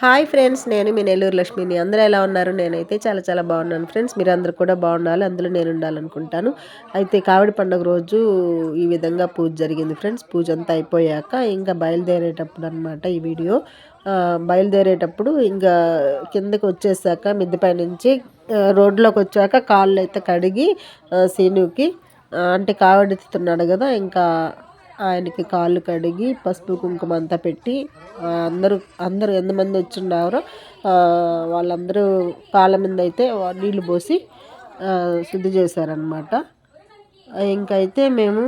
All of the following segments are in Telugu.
హాయ్ ఫ్రెండ్స్ నేను మీ నెల్లూరు లక్ష్మిని. అందరూ ఎలా ఉన్నారు? నేనైతే చాలా చాలా బాగున్నాను ఫ్రెండ్స్. మీరు కూడా బాగుండాలి. అందులో నేను ఉండాలనుకుంటాను. అయితే కావిడి పండుగ రోజు ఈ విధంగా పూజ జరిగింది ఫ్రెండ్స్. పూజ అంతా అయిపోయాక ఇంకా బయలుదేరేటప్పుడు అనమాట ఈ వీడియో. బయలుదేరేటప్పుడు ఇంకా కిందకి వచ్చేసాక మిద్దెపై నుంచి రోడ్లోకి వచ్చాక కాళ్ళు అయితే కడిగి సీనుకి అంటే కావిడెత్తుతున్నాడు కదా ఇంకా ఆయనకి కాళ్ళు కడిగి పసుపు కుంకుమ అంతా పెట్టి అందరూ అందరూ ఎంతమంది వచ్చిండారో వాళ్ళందరూ కాళ్ళ మీద అయితే నీళ్ళు పోసి శుద్ధి చేశారనమాట ఇంకైతే మేము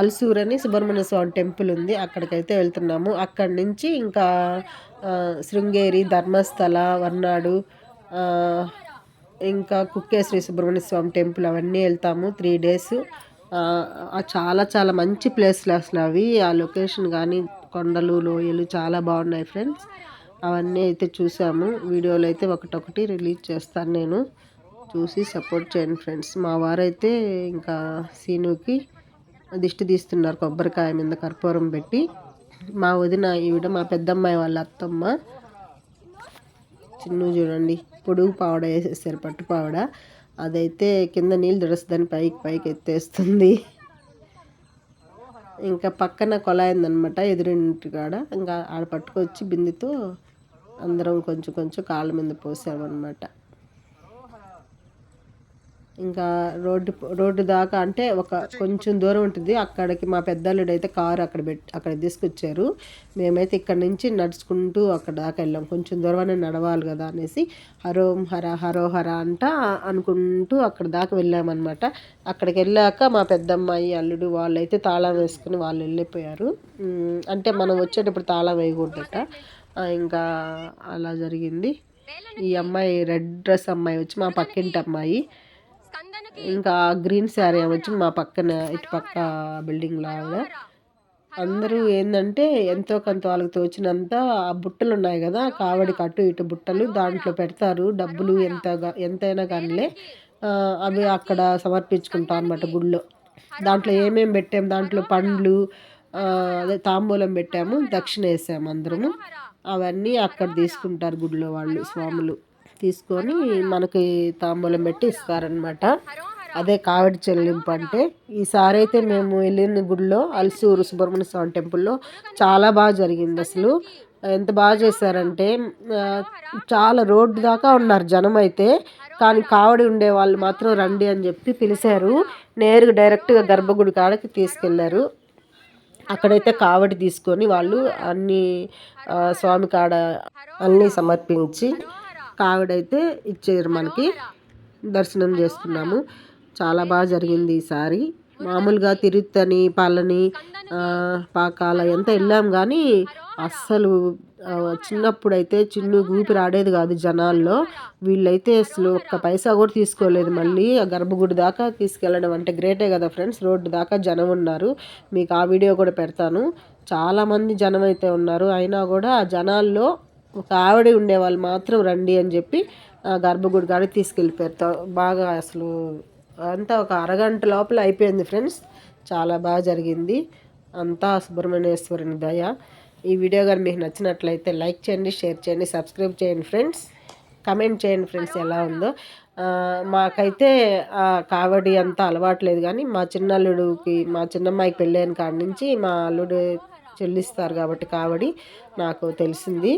అల్సూర్ అని సుబ్రహ్మణ్య స్వామి టెంపుల్ ఉంది అక్కడికైతే వెళ్తున్నాము. అక్కడి నుంచి ఇంకా శృంగేరి ధర్మస్థల వర్నాడు ఇంకా కుక్కేశ్వరి సుబ్రహ్మణ్య స్వామి టెంపుల్ అవన్నీ వెళ్తాము. త్రీ డేస్ చాలా చాలా మంచి ప్లేస్లు అసలు అవి ఆ లొకేషన్ కానీ కొండలు లోయలు చాలా బాగున్నాయి ఫ్రెండ్స్. అవన్నీ అయితే చూసాము. వీడియోలు అయితే ఒకటొకటి రిలీజ్ చేస్తాను నేను. చూసి సపోర్ట్ చేయండి ఫ్రెండ్స్. మా వారైతే ఇంకా సీనుకి దిష్టి తీస్తున్నారు. కొబ్బరికాయ మీద కర్పూరం పెట్టి. మా వదిన ఈవిడ మా పెద్దమ్మాయి వాళ్ళ అత్తమ్మ. చిన్న చూడండి పొడుగు పావడ వేసేసారు పట్టు పావడ. అదైతే కింద నీళ్ళు దుడుస్తుందని పైకి పైకి ఎత్తేస్తుంది. ఇంకా పక్కన కొలాయిందనమాట ఎదురింటి కాడ. ఇంకా ఆడ పట్టుకొచ్చి బిందెతో అందరం కొంచెం కొంచెం కాళ్ళ మీద పోసామన్నమాట ఇంకా రోడ్డు రోడ్డు దాకా అంటే ఒక కొంచెం దూరం ఉంటుంది. అక్కడికి మా పెద్దల్లుడు అయితే కారు అక్కడ పెట్టి అక్కడ తీసుకొచ్చారు. మేమైతే ఇక్కడ నుంచి నడుచుకుంటూ అక్కడ దాకా వెళ్ళాం. కొంచెం దూరమనే నడవాలి కదా అనేసి హరోం హర హరో హర అంట అనుకుంటూ అక్కడ దాకా వెళ్ళామన్నమాట. అక్కడికి వెళ్ళాక మా పెద్దమ్మాయి అల్లుడు వాళ్ళు అయితే తాళం వేసుకుని వాళ్ళు వెళ్ళిపోయారు. అంటే మనం వచ్చేటప్పుడు తాళం వేయకూడదట. ఇంకా అలా జరిగింది. ఈ అమ్మాయి రెడ్ డ్రెస్ అమ్మాయి వచ్చి మా పక్కింటి అమ్మాయి. ఇంకా గ్రీన్ శారీ వచ్చి మా పక్కన ఇటు పక్క బిల్డింగ్ లాగా అందరూ ఏంటంటే ఎంతో కొంత వాళ్ళకి తోచినంత ఆ బుట్టలు ఉన్నాయి కదా కావడికి అటు ఇటు బుట్టలు దాంట్లో పెడతారు. డబ్బులు ఎంత ఎంతైనా కానీ అవి అక్కడ సమర్పించుకుంటాం అనమాట గుళ్ళో. దాంట్లో ఏమేమి పెట్టాము దాంట్లో పండ్లు అదే తాంబూలం పెట్టాము దక్షిణ వేసాము అందరము. అవన్నీ అక్కడ తీసుకుంటారు గుడిలో వాళ్ళు స్వాములు. తీసుకొని మనకి తాంబూలం పెట్టి ఇస్తారనమాట అదే కావిడి చెల్లింపు అంటే ఈసారి అయితే మేము వెళ్ళిన గుడిలో అలసూరు సుబ్రహ్మణ్య స్వామి టెంపుల్లో. చాలా బాగా జరిగింది అసలు. ఎంత బాగా చేశారంటే చాలా రోడ్డు దాకా ఉన్నారు జనం అయితే. కానీ కావడి ఉండే వాళ్ళు మాత్రం రండి అని చెప్పి పిలిచారు. నేరుగా డైరెక్ట్గా గర్భగుడి కాడకి తీసుకెళ్ళారు. అక్కడైతే కావడి తీసుకొని వాళ్ళు అన్ని స్వామి కాడ అన్నీ సమర్పించి కావిడైతే ఇచ్చారు మనకి. దర్శనం చేసుకున్నాము చాలా బాగా జరిగింది ఈసారి మామూలుగా తిరుత్తని పళని పాకాల ఎంత వెళ్ళాం కానీ అస్సలు చిన్నప్పుడైతే చిన్న చిన్ను ఊపిరి ఆడేది కాదు జనాల్లో. వీళ్ళైతే అసలు ఒక్క పైసా కూడా తీసుకోలేదు. మళ్ళీ ఆ గర్భగుడి దాకా తీసుకెళ్ళడం అంటే గ్రేటే కదా ఫ్రెండ్స్. రోడ్డు దాకా జనం ఉన్నారు. మీకు ఆ వీడియో కూడా పెడతాను. చాలామంది జనం అయితే ఉన్నారు. అయినా కూడా ఆ జనాల్లో ఒక ఆవిడ ఉండేవాళ్ళు మాత్రం రండి అని చెప్పి గర్భగుడి కాడికి తీసుకెళ్ళిపోయారు బాగా అసలు అంతా ఒక అరగంట లోపల అయిపోయింది ఫ్రెండ్స్. చాలా బాగా జరిగింది. అంతా సుబ్రహ్మణ్యేశ్వరుని దయ. ఈ వీడియో కానీ మీకు నచ్చినట్లయితే లైక్ చేయండి షేర్ చేయండి సబ్స్క్రైబ్ చేయండి ఫ్రెండ్స్. కమెంట్ చేయండి ఫ్రెండ్స్ ఎలా ఉందో. మాకైతే కావడి అంతా అలవాట్లేదు కానీ మా చిన్నల్లుడికి మా చిన్నమ్మాయికి పెళ్ళైన కాడి నుంచి మా అల్లుడు చెల్లిస్తారు కాబట్టి కావడి నాకు తెలిసింది.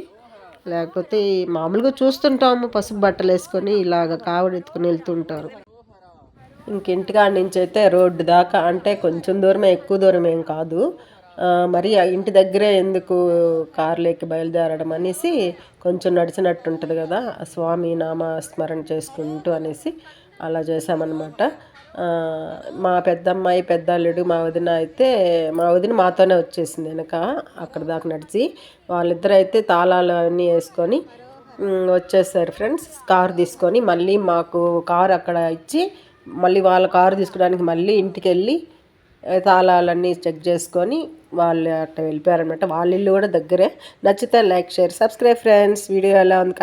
లేకపోతే మామూలుగా చూస్తుంటాము పసుపు బట్టలు వేసుకొని ఇలాగ కావడి ఎత్తుకొని వెళ్తుంటారు. ఇంకింటికాడ నుంచి అయితే రోడ్డు దాకా అంటే కొంచెం దూరమే ఎక్కువ దూరం ఏం కాదు. మరి ఇంటి దగ్గరే ఎందుకు కార్లోకి బయలుదేరడం అనేసి కొంచెం నడిచినట్టు ఉంటుంది కదా స్వామి నామ స్మరణ చేసుకుంటూ అనేసి అలా చేసామన్నమాట మా పెద్దమ్మాయి పెద్దల్లుడు మా వదిన అయితే మా వదిన మాతోనే వచ్చేసింది వెనక అక్కడ దాకా నడిచి వాళ్ళిద్దరు అయితే తాళాలు అన్నీ వేసుకొని వచ్చేసారు ఫ్రెండ్స్ కార్ తీసుకొని మళ్ళీ మాకు కార్ అక్కడ ఇచ్చి మళ్ళీ వాళ్ళ కారు తీసుకోవడానికి మళ్ళీ ఇంటికి వెళ్ళి తాళాలన్నీ చెక్ చేసుకొని వాళ్ళు అట్లా వెళ్ళిపోయారనమాట వాళ్ళ ఇల్లు కూడా దగ్గరే. నచ్చితే like share subscribe friends. Video ఎలా ఉంది?